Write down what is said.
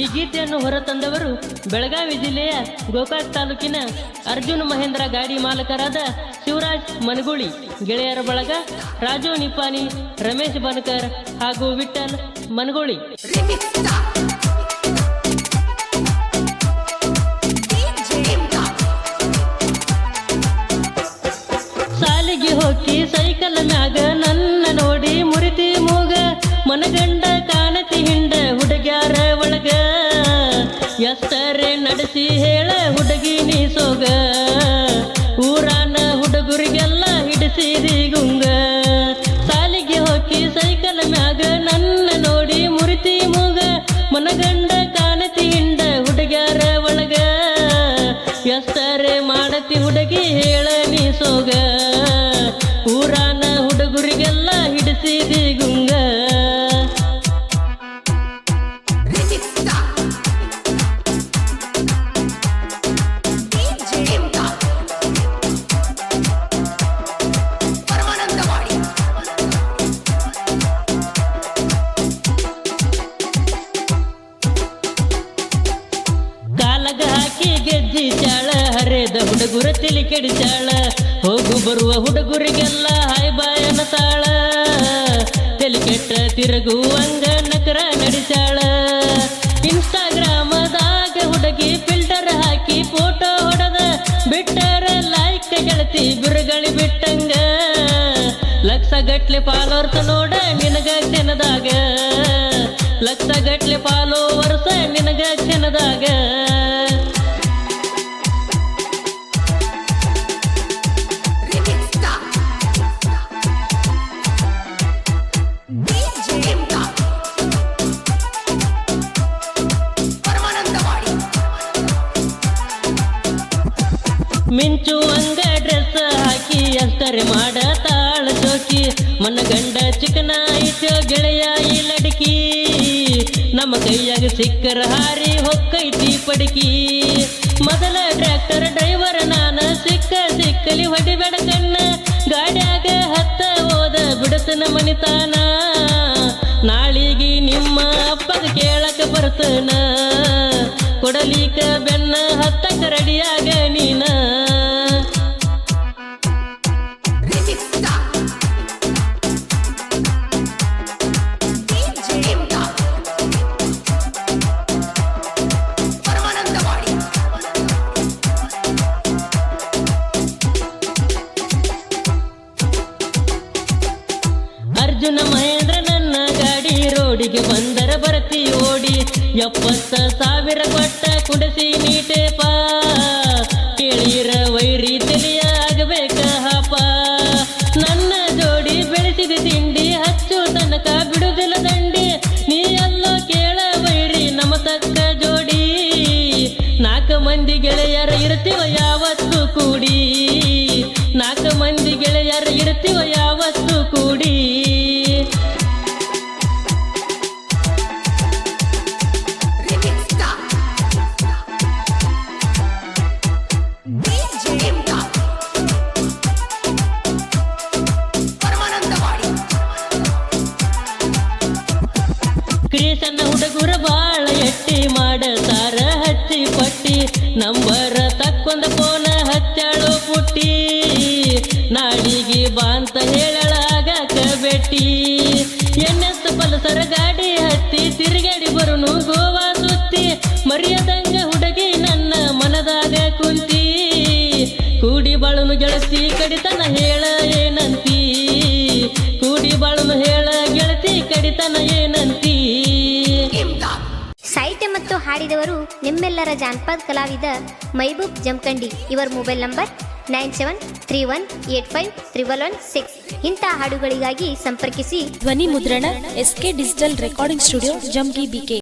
ಈ ಗೀತೆಯನ್ನು ಹೊರತಂದವರು ಬೆಳಗಾವಿ ಜಿಲ್ಲೆಯ ಗೋಕಾಕ್ ತಾಲೂಕಿನ ಅರ್ಜುನ್ ಮಹೇಂದ್ರ ಗಾಡಿ ಮಾಲಕರಾದ ಶಿವರಾಜ್ ಮನಗುಳಿ, ಗೆಳೆಯರ ಬಳಗ ರಾಜು ನಿಪಾನಿ, ರಮೇಶ್ ಬನಕರ್ ಹಾಗೂ ವಿಠಲ್ ಮನಗುಳಿ. ಸಾಲಿಗೆ ಹೋಗಿ ಸೈಕಲ್ ಮ್ಯಾಗ ನನ್ನ ನೋಡಿ ಮುರಿತಿ ಮೂಗ, ಮನಗಂಡ ಸೋಗ. ಊರಾನ ಹುಡುಗರಿಗೆಲ್ಲ ಹಿಡಿಸಿದಿ ಗುಂಗ. ಸಾಲಿಗೆ ಹೋಗಿ ಸೈಕಲ್ ಮ್ಯಾಗ ನನ್ನ ನೋಡಿ ಮುರಿತಿ ಮೂಗ. ಮನಗಂಡ ಕಾಣತಿ ಹಿಂಡ ಹುಡುಗ್ಯಾರ ಒಳಗ. ಎಷ್ಟರೇ ಮಾಡತಿ ಹುಡುಗಿ ಹೇಳ ನೀ ಸೋಗ. ಕಾಲಗ ಹಾಕಿ ಗೆದ್ದಿದ್ದಾಳ ಚಾಳ ಹರಿದ ಹುಡುಗುರ ತಿಳಿ ಕೆಡಿಚಾಳ ಹೋಗು ಬರುವ ಹುಡುಗುರಿಗೆಲ್ಲ ಹಾಯ್ ಬಾಯ ತಾಳ ತಲೆ ಕೆಟ್ಟ ತಿರುಗುವಂಗ ನಕರ ನಡಿಸಾಳ. ಇನ್ಸ್ಟಾಗ್ರಾಮದಾಗ ಹುಡುಗಿ ಫಿಲ್ಟರ್ ಹಾಕಿ ಫೋಟೋ ಹೊಡೆದ, ಬಿಟ್ಟರ ಲೈಕ್ ಗೆಳತಿ ಬಿರುಗಳಿ ಬಿಟ್ಟಂಗ. ಲಕ್ಷ ಗಟ್ಲೆ ಫಾಲೋವರ್ಸ್ ನೋಡ ನಿನಗ ಕ್ಷಣದಾಗ. ಲಕ್ಷ ಗಟ್ಲೆ ಫಾಲೋವರ್ಸ್ ನಿನಗ ಕ್ಷಣದಾಗ. ಮಿಂಚುವಂಗ ಡ್ರೆಸ್ ಹಾಕಿ ಅಷ್ಟರೆ ಮಾಡ ತಾಳ ಜೋಕಿ. ಮನ ಗಂಡ ಚಿಕನ ಐತೋ ಗೆಳೆಯ ಈ ಲಡಕಿ ನಮ್ಮ ಕೈಯಾಗ ಸಿಕ್ಕರ ಹಾರಿ ಹೊಕ್ಕೈತಿ ಪಡಕಿ. ಮೊದಲ ಟ್ರ್ಯಾಕ್ಟರ್ ಡ್ರೈವರ್ ನಾನು ಸಿಕ್ಕ ಸಿಕ್ಕಲಿ ಹೊಡಿಬೇಡ ಕಣ್ಣ. ಗಾಡ್ಯಾಗ ಹತ್ತ ಹೋದ ಬಿಡತನ ಮನಿತಾನ. ನಾಳಿಗೆ ನಿಮ್ಮ ಅಪ್ಪಗ ಕೇಳಕ ಬರ್ತನ. ಕೊಡಲಿಕ ಬೆನ್ನ ಹತ್ತಕ ರೆಡಿಯಾಗ ನೀನ ಅರ್ಜುನ ಮಹೇಂದ್ರ ನನ್ನ ಗಾಡಿ ರೋಡಿಗೆ ಬಂದರ ಬರತಿ ಓಡಿ ಎಪ್ಪತ್ತ ಸಾವಿರ ಕೊಟ್ಟ ಕುಡಿಸಿ ನೀಟೇಪ ಗೆಳೆಯರ ಇರ್ತೀವ ಯಾವತ್ತು ಕೂಡಿ ಕ್ರೀಸನ್ನ ಹುಡುಗರ ಬಾಳ ಎಟ್ಟಿ ಮಾಡತಾರ ಹಚ್ಚಿ ಪಟ್ಟಿ ನಂಬರ ತಕ್ಕೊಂದ ಫೋನ ಹಚ್ಚಾಳು ಪುಟ್ಟಿ ನಾಳಿಗೆ ಬಾ ಅಂತ ಕಬೆಟ್ಟಿ. ಬೆಟ್ಟಿ ಪಲ ಸರ ಗಾಡಿ ಹತ್ತಿ, ತಿರುಗಾಡಿ ಬರುನು ಗೋವಾ ಸುತ್ತಿ. ಮರ್ಯಾದಂಗ ಹುಡುಗಿ ನನ್ನ ಮನದಾಗ ಕುಂತಿ. ಕೂಡಿ ಬಾಳನು ಗೆಳತಿ ಕಡಿತನ ಹೇಳ ಏನಂತಿ. ಕೂಡಿ ಬಾಳುನು ಹೇಳ ಗೆಳತಿ ಕಡಿತನ ಏನಂತಿ. ಸಾಹಿತ್ಯ ಮತ್ತು ಹಾಡಿದವರು ನಿಮ್ಮೆಲ್ಲರ ಜಾನಪದ ಕಲಾವಿದ ಮೈಬೂಬ್ ಜಮಖಂಡಿ ಇವರ mobile number nine seven three one eight five triple one six. ಇಂತಹ ಹಾಡುಗಳಿಗಾಗಿ ಸಂಪರ್ಕಿಸಿ ಧ್ವನಿ ಮುದ್ರಣ S K digital recording studio Jangi BK.